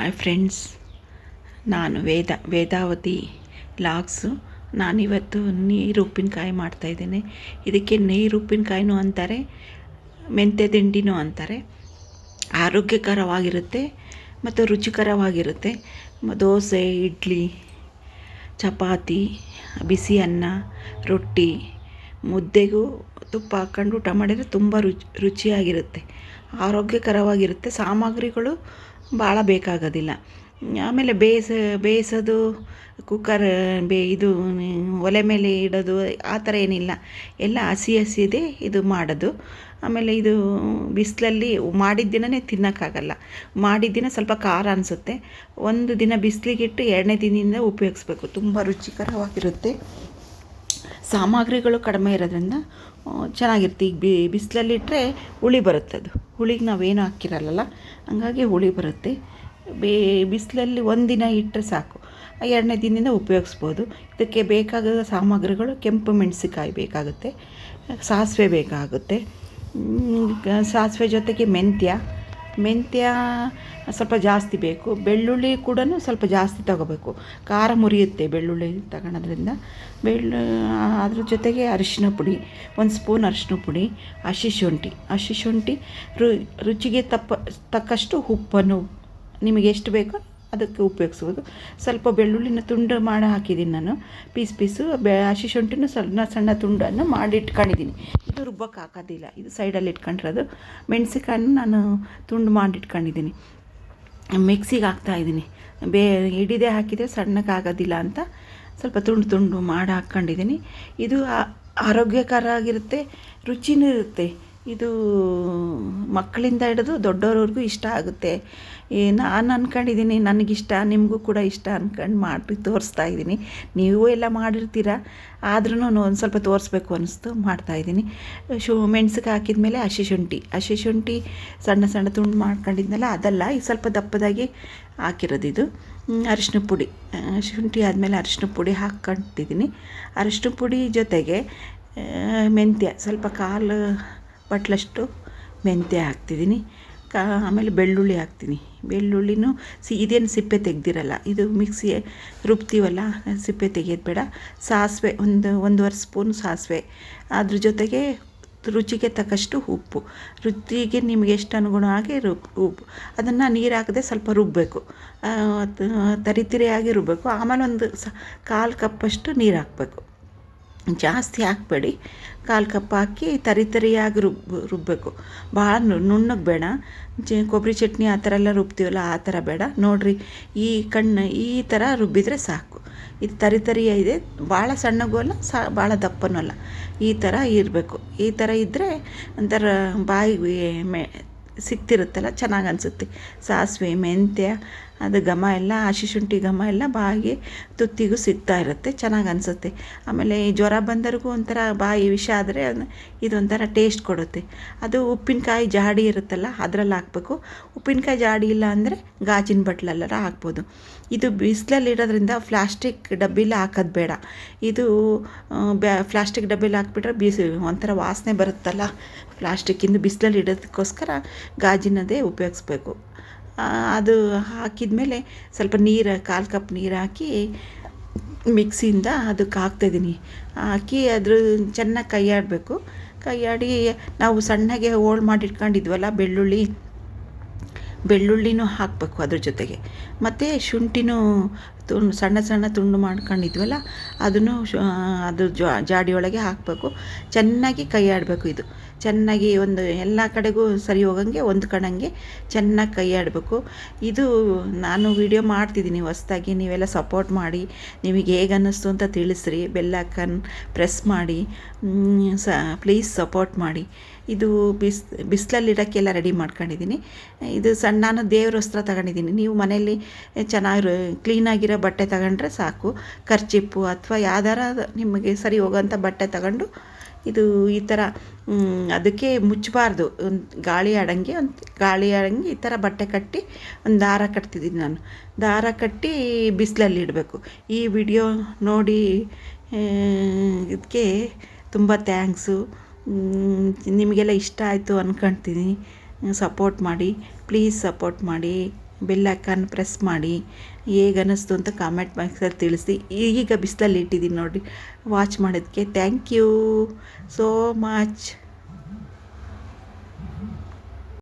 Hi friends ನಾನು ವೇದ, Vedavathi logs. ನಾನಿವತ್ತು ನೀರು ಉಪ್ಪಿನಕಾಯಿ ಮಾಡ್ತಾಯಿದ್ದೇನೆ ಇದಕ್ಕೆ ನೀರು ಉಪ್ಪಿನಕಾಯಿನೂ ಅಂತಾರೆ, ಮೆಂತ್ಯ ದಿಂಡಿನೂ ಅಂತಾರೆ. ಆರೋಗ್ಯಕರವಾಗಿರುತ್ತೆ ಮತ್ತು ರುಚಿಕರವಾಗಿರುತ್ತೆ. ದೋಸೆ, ಇಡ್ಲಿ, ಚಪಾತಿ, ಬಿಸಿ ಅನ್ನ, ರೊಟ್ಟಿ, ಮುದ್ದೆಗೂ ತುಪ್ಪ ಹಾಕ್ಕೊಂಡು ಊಟ ಮಾಡಿದರೆ ತುಂಬ ರುಚಿ, ರುಚಿಯಾಗಿರುತ್ತೆ. ಆರೋಗ್ಯಕರವಾಗಿರುತ್ತೆ. ಸಾಮಗ್ರಿಗಳು ಭಾಳ ಬೇಕಾಗೋದಿಲ್ಲ. ಆಮೇಲೆ ಬೇಯಿಸ ಬೇಯಿಸೋದು ಕುಕ್ಕರ್ ಬೇ, ಇದು, ಒಲೆ ಮೇಲೆ ಇಡೋದು, ಆ ಥರ ಏನಿಲ್ಲ. ಎಲ್ಲ ಹಸಿ ಹಸಿದೇ ಇದು ಮಾಡೋದು. ಆಮೇಲೆ ಇದು ಬಿಸಿಲಲ್ಲಿ ಮಾಡಿದ ದಿನವೇ ತಿನ್ನೋಕ್ಕಾಗಲ್ಲ. ಮಾಡಿದ ದಿನ ಸ್ವಲ್ಪ ಖಾರ ಅನಿಸುತ್ತೆ. ಒಂದು ದಿನ ಬಿಸಿಲಿಗಿಟ್ಟು ಎರಡನೇ ದಿನದಿಂದ ಉಪಯೋಗಿಸ್ಬೇಕು. ತುಂಬ ರುಚಿಕರವಾಗಿರುತ್ತೆ. ಸಾಮಗ್ರಿಗಳು ಕಡಿಮೆ ಇರೋದ್ರಿಂದ ಚೆನ್ನಾಗಿರುತ್ತೆ. ಈಗ ಬಿ ಬಿಸಿಲಲ್ಲಿಟ್ಟರೆ ಹುಳಿ ಬರುತ್ತೆ ಅದು. ಹುಳಿಗೆ ನಾವೇನು ಹಾಕಿರಲ್ಲ ಹಂಗಾಗಿ ಹುಳಿ ಬರುತ್ತೆ. ಬೇ, ಬಿಸಿಲಲ್ಲಿ ಒಂದಿನ ಇಟ್ಟರೆ ಸಾಕು. ಎರಡನೇ ದಿನದಿಂದ ಉಪಯೋಗಿಸ್ಬೋದು. ಇದಕ್ಕೆ ಬೇಕಾದ ಸಾಮಗ್ರಿಗಳು ಕೆಂಪು ಮೆಣಸಿಕಾಯಿ ಬೇಕಾಗುತ್ತೆ, ಸಾಸಿವೆ ಬೇಕಾಗುತ್ತೆ. ಸಾಸಿವೆ ಜೊತೆಗೆ ಮೆಂತ್ಯ. ಮೆಂತ್ಯ ಸ್ವಲ್ಪ ಜಾಸ್ತಿ ಬೇಕು, ಬೆಳ್ಳುಳ್ಳಿ ಕೂಡ ಸ್ವಲ್ಪ ಜಾಸ್ತಿ ತಗೋಬೇಕು. ಖಾರ ಮುರಿಯುತ್ತೆ ಬೆಳ್ಳುಳ್ಳಿ ತಗೊಳೋದ್ರಿಂದ. ಬೆಳ್ಳು ಅದ್ರ ಜೊತೆಗೆ ಅರಿಶಿನ ಪುಡಿ, ಒಂದು ಸ್ಪೂನ್ ಅರಿಶಿನ ಪುಡಿ, ಹಸಿ ಶುಂಠಿ. ಹಸಿ ಶುಂಠಿ ರು, ರುಚಿಗೆ ತಪ್ಪ, ತಕ್ಕಷ್ಟು ಉಪ್ಪನ್ನು ನಿಮಗೆ ಎಷ್ಟು ಬೇಕೋ ಅದಕ್ಕೆ ಉಪಯೋಗಿಸ್ಬೋದು. ಸ್ವಲ್ಪ ಬೆಳ್ಳುಳ್ಳಿನ ತುಂಡು ಮಾಡಿ ಹಾಕಿದ್ದೀನಿ ನಾನು. ಪೀಸ್ ಪೀಸು, ಬೆ, ಹಸಿ ಶುಂಠಿನೂ ಸಣ್ಣ ಸಣ್ಣ ತುಂಡನ್ನು ಮಾಡಿ ಇಟ್ಕೊಂಡಿದ್ದೀನಿ ಇದು ರುಬ್ಬಕ್ಕೆ ಹಾಕೋದಿಲ್ಲ. ಇದು ಸೈಡಲ್ಲಿ ಇಟ್ಕೊಂಡಿರೋದು. ಮೆಣಸಿಕಾಯನ್ನು ನಾನು ತುಂಡು ಮಾಡಿ ಇಟ್ಕೊಂಡಿದ್ದೀನಿ. ಮಿಕ್ಸಿಗೆ ಹಾಕ್ತಾಯಿದ್ದೀನಿ ಬೇ, ಹಿಡಿದೆ ಹಾಕಿದರೆ ಸಣ್ಣಕ್ಕೆ ಆಗೋದಿಲ್ಲ ಅಂತ ಸ್ವಲ್ಪ ತುಂಡು ತುಂಡು ಮಾಡಿ ಹಾಕ್ಕೊಂಡಿದ್ದೀನಿ. ಇದು ಆರೋಗ್ಯಕರ ಆಗಿರುತ್ತೆ, ರುಚಿನೂ ಇರುತ್ತೆ. ಇದು ಮಕ್ಕಳಿಂದ ಹಿಡಿದು ದೊಡ್ಡವ್ರವ್ರಿಗೂ ಇಷ್ಟ ಆಗುತ್ತೆ. ಈ ನಾನು ಅಂದ್ಕೊಂಡಿದ್ದೀನಿ ನನಗಿಷ್ಟ, ನಿಮಗೂ ಕೂಡ ಇಷ್ಟ ಅಂದ್ಕೊಂಡು ಮಾಡಿ ತೋರಿಸ್ತಾ ಇದ್ದೀನಿ ನೀವು ಎಲ್ಲ ಮಾಡಿರ್ತೀರ? ಆದ್ರೂ ಒಂದು ಸ್ವಲ್ಪ ತೋರಿಸ್ಬೇಕು ಅನ್ನಿಸ್ತು ಮಾಡ್ತಾಯಿದ್ದೀನಿ ಶು ಮೆಣ್ಸಿಗೆ ಹಾಕಿದ ಮೇಲೆ ಹಸಿ ಶುಂಠಿ. ಹಸಿ ಶುಂಠಿ ಸಣ್ಣ ಸಣ್ಣ ತುಂಡು ಮಾಡ್ಕೊಂಡಿದ್ನಲ್ಲ, ಅದಲ್ಲ ಈಗ ಸ್ವಲ್ಪ ದಪ್ಪದಾಗಿ ಹಾಕಿರೋದು ಇದು ಅರಿಶಿನ ಪುಡಿ. ಶುಂಠಿ ಆದಮೇಲೆ ಅರಿಶಿನ ಪುಡಿ ಹಾಕ್ಕೊಂಡಿದ್ದೀನಿ ಅರಿಶಿನ ಪುಡಿ ಜೊತೆಗೆ ಮೆಂತ್ಯ. ಸ್ವಲ್ಪ ಕಾಲು ಬಟ್ಲಷ್ಟು ಮೆಂತ್ಯ ಹಾಕ್ತಿದ್ದೀನಿ. ಕಾ, ಆಮೇಲೆ ಬೆಳ್ಳುಳ್ಳಿ ಹಾಕ್ತೀನಿ. ಬೆಳ್ಳುಳ್ಳಿನೂ ಸಿ, ಇದೇನು ಸಿಪ್ಪೆ ತೆಗ್ದಿರಲ್ಲ, ಇದು ಮಿಕ್ಸಿ ರುಬ್ತೀವಲ್ಲ, ಸಿಪ್ಪೆ ತೆಗೆಯೋದು ಬೇಡ ಸಾಸಿವೆ, ಒಂದು, ಒಂದೂವರೆ ಸ್ಪೂನ್ ಸಾಸಿವೆ. ಅದ್ರ ಜೊತೆಗೆ ರುಚಿಗೆ ತಕ್ಕಷ್ಟು ಉಪ್ಪು. ರುಚಿಗೆ ನಿಮಗೆ ಎಷ್ಟು ಅನುಗುಣವಾಗಿ ರುಬ್ ಉಪ್ಪು ಅದನ್ನು ನೀರು ಹಾಕದೆ ಸ್ವಲ್ಪ ರುಬ್ಬಬೇಕು ತರಿತಿರಿಯಾಗಿ ರುಬ್ಬಬೇಕು ಆಮೇಲೆ ಒಂದು ಸ, ಕಾಲು ಕಪ್ಪಷ್ಟು ನೀರು ಹಾಕಬೇಕು. ಜಾಸ್ತಿ ಹಾಕಬೇಡಿ. ಕಾಲು ಕಪ್ ಹಾಕಿ ತರಿ ತರಿಯಾಗಿ ರುಬ್ ರುಬ್ಬಬೇಕು ಭಾಳ ನುಣ್ಣಗೆ ಬೇಡ. ಜೆ ಕೊಬ್ಬರಿ ಚಟ್ನಿ ಆ ಥರ ಎಲ್ಲ ರುಬ್ತೀವಲ್ಲ ಆ ಥರ ಬೇಡ. ನೋಡಿರಿ, ಈ ಕಣ್ಣು ಈ ಥರ ರುಬ್ಬಿದರೆ ಸಾಕು. ಇದು ತರಿ ತರಿಯ ಇದೆ. ಭಾಳ ಸಣ್ಣಗೂ ಅಲ್ಲ, ಸಾ, ಭಾಳ ದಪ್ಪನೂ ಅಲ್ಲ. ಈ ಥರ ಇರಬೇಕು. ಈ ಥರ ಇದ್ದರೆ ಒಂಥರ ಬಾಯಿಗೆ ಮೆ ಸಿಕ್ತಿರುತ್ತಲ್ಲ, ಚೆನ್ನಾಗಿ ಅನಿಸುತ್ತೆ. ಸಾಸಿವೆ, ಮೆಂತ್ಯ, ಅದು ಘಮ ಎಲ್ಲ, ಹಸಿ ಶುಂಠಿ ಘಮ ಎಲ್ಲ ಬಾಯಿಗೆ ತುತ್ತಿಗೂ ಸಿಗ್ತಾ ಇರುತ್ತೆ, ಚೆನ್ನಾಗಿ ಅನಿಸುತ್ತೆ. ಆಮೇಲೆ ಈ ಜ್ವರ ಬಂದವ್ರಿಗೂ ಒಂಥರ ಬಾಯಿ ವಿಷ ಆದರೆ ಇದೊಂಥರ ಟೇಸ್ಟ್ ಕೊಡುತ್ತೆ. ಅದು ಉಪ್ಪಿನಕಾಯಿ ಜಾಡಿ ಇರುತ್ತಲ್ಲ, ಅದರಲ್ಲಿ ಹಾಕ್ಬೇಕು. ಉಪ್ಪಿನಕಾಯಿ ಜಾಡಿ ಇಲ್ಲ ಅಂದರೆ ಗಾಜಿನ ಬಟ್ಲಲ್ಲಾರ ಹಾಕ್ಬೋದು. ಇದು ಬಿಸಿಲಲ್ಲಿ ಇಡೋದ್ರಿಂದ ಪ್ಲಾಸ್ಟಿಕ್ ಡಬ್ಬಿಲಿ ಹಾಕೋದು ಬೇಡ. ಇದು ಬ್ಯಾ, ಪ್ಲಾಸ್ಟಿಕ್ ಡಬ್ಬಿಲಿ ಹಾಕ್ಬಿಟ್ರೆ ಬಿಸಿ, ಒಂಥರ ವಾಸನೆ ಬರುತ್ತಲ್ಲ. ಪ್ಲಾಸ್ಟಿಕ್ಕಿಂದು ಬಿಸಿಲಲ್ಲಿ ಇಡೋದಕ್ಕೋಸ್ಕರ ಗಾಜಿನದೇ ಉಪಯೋಗಿಸ್ಬೇಕು. ಅದು ಹಾಕಿದ ಮೇಲೆ ಸ್ವಲ್ಪ ನೀರು, ಕಾಲು ಕಪ್ ನೀರು ಹಾಕಿ ಮಿಕ್ಸಿಯಿಂದ ಅದಕ್ಕೆ ಹಾಕ್ತಾಯಿದ್ದೀನಿ ಹಾಕಿ ಅದ್ರ ಚೆನ್ನಾಗಿ ಕೈಯಾಡಬೇಕು. ಕೈಯಾಡಿ ನಾವು ಸಣ್ಣಗೆ ಹೋಳು ಮಾಡಿ ಇಟ್ಕೊಂಡಿದ್ವಲ್ಲ ಬೆಳ್ಳುಳ್ಳಿ, ಬೆಳ್ಳುಳ್ಳಿನೂ ಹಾಕಬೇಕು ಅದ್ರ ಜೊತೆಗೆ. ಮತ್ತು ಶುಂಠಿನೂ ತುಂಡು, ಸಣ್ಣ ಸಣ್ಣ ತುಂಡು ಮಾಡ್ಕೊಂಡಿದ್ವಲ್ಲ, ಅದನ್ನು ಅದು ಜಾಡಿಯೊಳಗೆ ಹಾಕಬೇಕು. ಚೆನ್ನಾಗಿ ಕೈ ಆಡಬೇಕು ಇದು. ಚೆನ್ನಾಗಿ ಒಂದು, ಎಲ್ಲ ಕಡೆಗೂ ಸರಿ ಹೋಗಂಗೆ ಹೊಂದ್ಕೊಂಡಂಗೆ ಚೆನ್ನಾಗಿ ಕೈ ಆಡಬೇಕು ಇದು ನಾನು ವಿಡಿಯೋ ಮಾಡ್ತಿದ್ದೀನಿ ಹೊಸ್ದಾಗಿ, ನೀವೆಲ್ಲ ಸಪೋರ್ಟ್ ಮಾಡಿ, ನಿಮಗೆ ಹೇಗೆ ಅನ್ನಿಸ್ತು ಅಂತ ತಿಳಿಸ್ರಿ ಬೆಲ್ಲಕ್ಕನ್ ಪ್ರೆಸ್ ಮಾಡಿ ಸ, ಪ್ಲೀಸ್ ಸಪೋರ್ಟ್ ಮಾಡಿ. ಇದು ಬಿಸ್ ಬಿಸಿಲಲ್ಲಿಡೋಕ್ಕೆಲ್ಲ ರೆಡಿ ಮಾಡ್ಕೊಂಡಿದ್ದೀನಿ. ಇದು ಸಣ್ಣ, ನಾನು ದೇವ್ರ ವಸ್ತ್ರ ತಗೊಂಡಿದ್ದೀನಿ. ನೀವು ಮನೆಯಲ್ಲಿ ಚೆನ್ನಾಗಿ ಬಟ್ಟೆ ತಗೊಂಡ್ರೆ ಸಾಕು. ಖರ್ಚಿಪ್ಪು ಅಥವಾ ಯಾವ್ದಾರ ನಿಮಗೆ ಸರಿ ಹೋಗೋಂಥ ಬಟ್ಟೆ ತಗೊಂಡು ಇದು ಈ ಥರ ಅದಕ್ಕೆ ಮುಚ್ಚಬಾರ್ದು. ಒಂದು ಗಾಳಿ ಆಡಂಗೆ, ಒಂದು ಗಾಳಿ ಆಡಂಗೆ ಈ ಥರ ಬಟ್ಟೆ ಕಟ್ಟಿ ಒಂದು ದಾರ ಕಟ್ತಿದ್ದೀನಿ ನಾನು. ದಾರ ಕಟ್ಟಿ ಬಿಸಿಲಲ್ಲಿ ಇಡಬೇಕು. ಈ ವಿಡಿಯೋ ನೋಡಿ ಇದಕ್ಕೆ ತುಂಬ ಥ್ಯಾಂಕ್ಸು ನಿಮಗೆಲ್ಲ ಇಷ್ಟ ಆಯಿತು ಅಂದ್ಕೊಳ್ತೀನಿ ಸಪೋರ್ಟ್ ಮಾಡಿ, ಪ್ಲೀಸ್ ಸಪೋರ್ಟ್ ಮಾಡಿ. ಬೆಲ್ ಐಕಾನ್ ಪ್ರೆಸ್ ಮಾಡಿ ಹೇಗೆ ಅನ್ನಿಸ್ತು ಅಂತ ಕಾಮೆಂಟ್ ಬಾಕ್ಸಲ್ಲಿ ತಿಳಿಸಿ. ಈಗ ಬಿಸಿಲಲ್ಲಿ ಇಟ್ಟಿದ್ದೀನಿ ನೋಡಿ. ವಾಚ್ ಮಾಡೋದಕ್ಕೆ ಥ್ಯಾಂಕ್ ಯು ಸೋ ಮಚ್